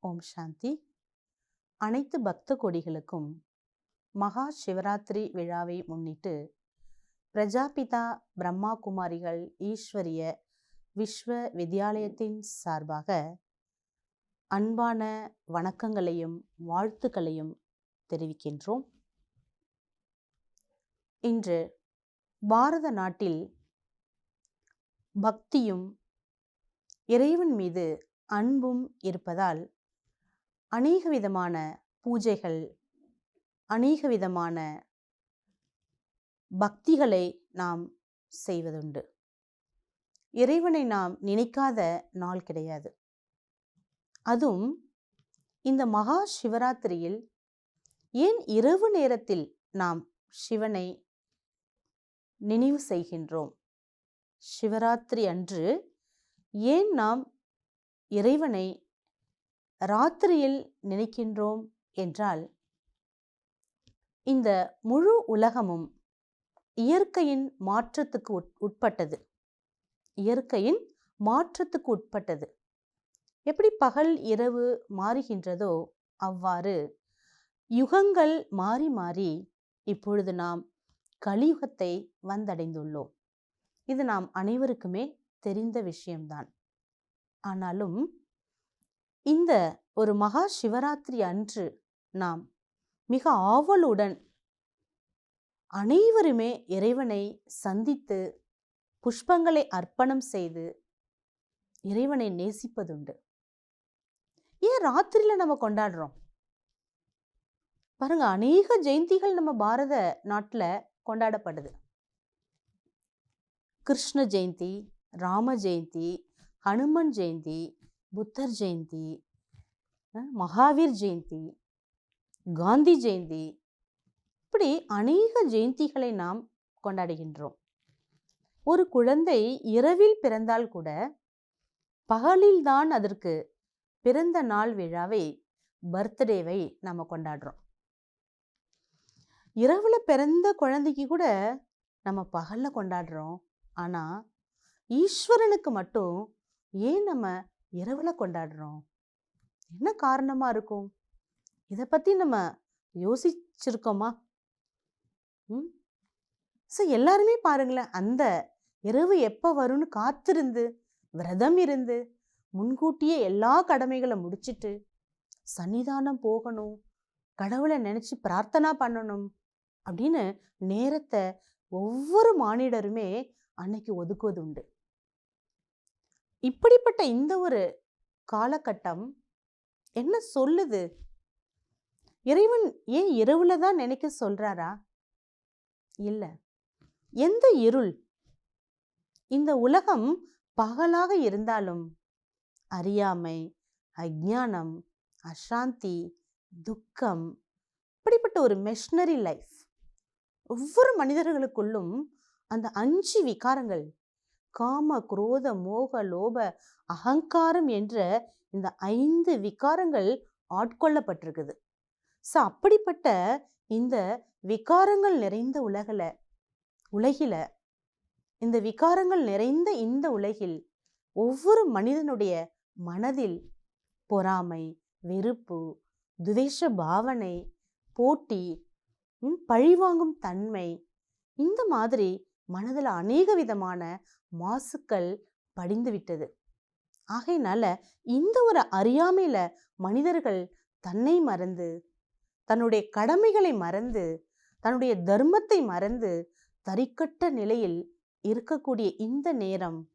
ஓம் சாந்தி. அனைத்து பக்த கொடிகளுக்கும் மகா சிவராத்திரி விழாவை முன்னிட்டு பிரஜாபிதா பிரம்மா குமாரிகள் ஈஸ்வரிய விஸ்வ வித்யாலயத்தின் சார்பாக அன்பான வணக்கங்களையும் வாழ்த்துக்களையும் தெரிவிக்கின்றோம். இன்று பாரத நாட்டில் பக்தியும் இறைவன் மீது அன்பும் இருப்பதால் அநேக விதமான பூஜைகள் அநேக விதமான பக்திகளை நாம் செய்வதுண்டு. இறைவனை நாம் நினைக்காத நாள் கிடையாது. அதுவும் இந்த மகா சிவராத்திரியில் ஏன் இரவு நேரத்தில் நாம் சிவனை நினைவு செய்கின்றோம்? சிவராத்திரி அன்று ஏன் நாம் இறைவனை ராத்திரியில் நினைக்கின்றோம் என்றால் இந்த முழு உலகமும் இயற்கையின் மாற்றத்துக்கு உட் உட்பட்டது. இயற்கையின் மாற்றத்துக்கு உட்பட்டது. எப்படி பகல் இரவு மாறுகின்றதோ அவ்வாறு யுகங்கள் மாறி மாறி இப்பொழுது நாம் கலியுகத்தை வந்தடைந்துள்ளோம். இது நாம் அனைவருக்குமே தெரிந்த விஷயம்தான். ஆனாலும் இந்த ஒரு மகா சிவராத்திரி அன்று நாம் மிக ஆவலுடன் அனைவருமே இறைவனை சந்தித்து புஷ்பங்களை அர்ப்பணம் செய்து இறைவனை நேசிப்பதுண்டு. ஏன் ராத்திரியில் நம்ம கொண்டாடுறோம்? பாருங்க அநேக ஜெயந்திகள் நம்ம பாரத நாட்டில் கொண்டாடப்படுது. கிருஷ்ண ஜெயந்தி ராம ஜெயந்தி ஹனுமன் ஜெயந்தி புத்தர் ஜெயந்தி மகாவீர் ஜெயந்தி காந்தி ஜெயந்தி இப்படி அநேக ஜெயந்திகளை நாம் கொண்டாடுகின்றோம். ஒரு குழந்தை இரவில் பிறந்தால் கூட பகலில்தான் அதற்கு பிறந்த நாள் விழாவை பர்த்டேவை நம்ம கொண்டாடுறோம். இரவில் பிறந்த குழந்தைக்கு கூட நம்ம பகலில் கொண்டாடுறோம். ஆனால் ஈஸ்வரனுக்கு மட்டும் ஏன் நம்ம இரவில் கொண்டாடுறோம். என்ன காரணமாக இருக்கும்? இதை பற்றி நம்ம யோசிச்சிருக்கோமா? ம். ஸோ எல்லாருமே பாருங்களேன் அந்த இரவு எப்போ வரும்னு காத்திருந்து விரதம் இருந்து முன்கூட்டியே எல்லா கடமைகளை முடிச்சிட்டு சன்னிதானம் போகணும் கடவுளை நினச்சி பிரார்த்தனா பண்ணணும் அப்படின்னு நேரத்தை ஒவ்வொரு மானிடருமே அன்னைக்கு ஒதுக்குவது உண்டு. இப்படிப்பட்ட இந்த ஒரு காலகட்டம் என்ன சொல்லுது? இறைவன் ஏன் இரவுல தான் நினைக்க சொல்றாரா? இல்லை. எந்த இருள்? இந்த உலகம் பகலாக இருந்தாலும் அறியாமை அஜானம் அசாந்தி துக்கம் இப்படிப்பட்ட ஒரு மெஷினரி லைஃப் ஒவ்வொரு மனிதர்களுக்குள்ளும் அந்த அஞ்சு விகாரங்கள் காம குரோத மோக லோப அகங்காரம் என்ற இந்த ஐந்து விகாரங்கள் ஆட்கொள்ளப்பட்டிருக்குது. ஸோ அப்படிப்பட்ட இந்த விகாரங்கள் நிறைந்த உலகில் உலகில இந்த விகாரங்கள் நிறைந்த இந்த உலகில் ஒவ்வொரு மனிதனுடைய மனதில் பொறாமை வெறுப்பு துவேஷ பாவனை போட்டி பழிவாங்கும் தன்மை இந்த மாதிரி மனதில் அநேக விதமான மாசுக்கள் படிந்து விட்டது. ஆகையினால இந்த ஒரு அறியாமையில மனிதர்கள் தன்னை மறந்து தன்னுடைய கடமைகளை மறந்து தன்னுடைய தர்மத்தை மறந்து தரிக்கட்ட நிலையில் இருக்கக்கூடிய இந்த நேரம்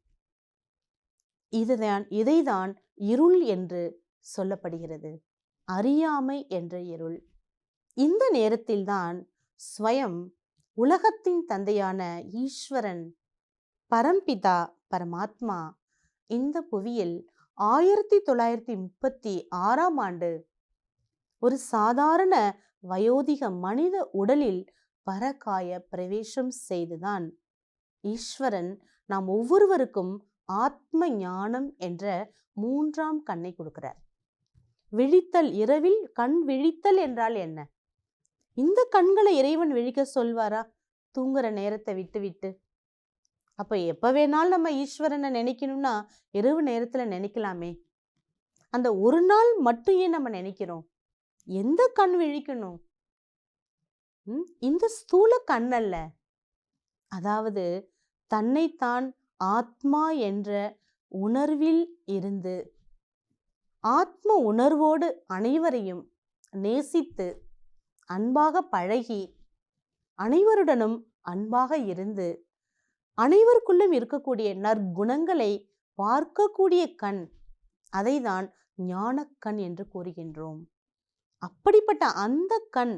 இதுதான் இதைதான் இருள் என்று சொல்லப்படுகிறது. அறியாமை என்ற இருள். இந்த நேரத்தில்தான் ஸ்வயம் உலகத்தின் தந்தையான ஈஸ்வரன் பரம்பிதா பரமாத்மா. இந்த புவியில் ஆயிரத்தி தொள்ளாயிரத்தி முப்பத்தி ஆறாம் ஆண்டு ஒரு சாதாரண வயோதிக மனித உடலில் பரகாய பிரவேசம் செய்துதான் ஈஸ்வரன் நாம் ஒவ்வொருவருக்கும் ஆத்ம ஞானம் என்ற மூன்றாம் கண்ணை கொடுக்கிறார். விழித்தல் இரவில் கண் விழித்தல் என்றால் என்ன? இந்த கண்களை இறைவன் விழிக்க சொல்வாரா? தூங்குற நேரத்தை விட்டு விட்டு அப்போ எப்போ வேணாலும் நம்ம ஈஸ்வரனை நினைக்கணும்னா இரவு நேரத்தில் நினைக்கலாமே. அந்த ஒரு நாள் மட்டும் ஏன் நம்ம நினைக்கிறோம்? எந்த கண் விழிக்கணும்? ம்? இந்த ஸ்தூல கண் அல்ல. அதாவது தன்னைத்தான் ஆத்மா என்ற உணர்வில் இருந்து ஆத்ம உணர்வோடு அனைவரையும் நேசித்து அன்பாக பழகி அனைவருடனும் அன்பாக இருந்து அனைவருக்குள்ளும் இருக்கக்கூடிய நற்குணங்களை பார்க்கக்கூடிய கண் அதைதான் ஞானக்கண் என்று கூறுகின்றோம். அப்படிப்பட்ட அந்த கண்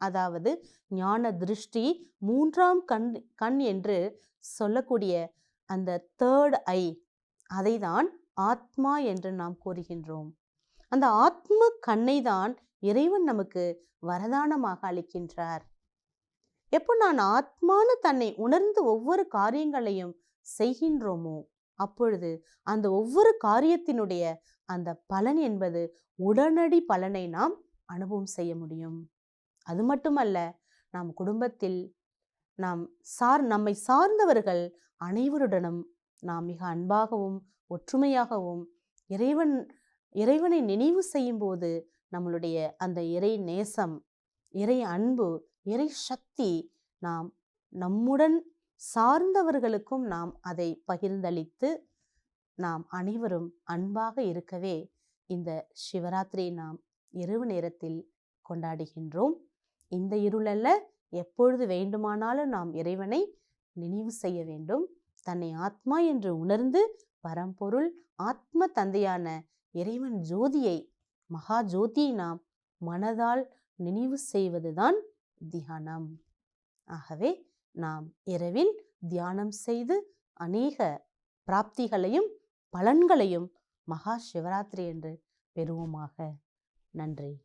அதாவது ஞான திருஷ்டி மூன்றாம் கண் கண் என்று சொல்லக்கூடிய அந்த தேர்ட் ஐ அதைதான் ஆத்மா என்று நாம் கூறுகின்றோம். அந்த ஆத்ம கண்ணை தான் இறைவன் நமக்கு வரதானமாக அளிக்கின்றார். எப்போ நான் ஆத்மான தன்னை உணர்ந்து ஒவ்வொரு காரியங்களையும் செய்கின்றோமோ அப்பொழுது அந்த ஒவ்வொரு காரியத்தினுடைய அந்த பலன் என்பது உடனடி பலனை நாம் அனுபவம் செய்ய முடியும். அது மட்டுமல்ல நாம் குடும்பத்தில் நாம் சார் நம்மை சார்ந்தவர்கள் அனைவருடனும் நாம் மிக அன்பாகவும் ஒற்றுமையாகவும் இறைவன் இறைவனை நினைவு செய்யும்போது நம்மளுடைய அந்த இறை நேசம் இறை அன்பு இறை சக்தி நாம் நம்முடன் சார்ந்தவர்களுக்கும் நாம் அதை பகிர்ந்தளித்து நாம் அனைவரும் அன்பாக இருக்கவே இந்த சிவராத்திரியை நாம் இரவு நேரத்தில் கொண்டாடுகின்றோம். இந்த இருளல்ல எப்பொழுது வேண்டுமானாலும் நாம் இறைவனை நினைவு செய்ய வேண்டும். தன்னை ஆத்மா என்று உணர்ந்து பரம்பொருள் ஆத்ம தந்தையான இறைவன் ஜோதியை மகா ஜோதியை நாம் மனதால் நினைவு செய்வதுதான் தியானம். ஆகவே நாம் இரவில் தியானம் செய்து அநேக பிராப்திகளையும் பலன்களையும் மகா சிவராத்திரி என்று பெறுவோமாக. நன்றி.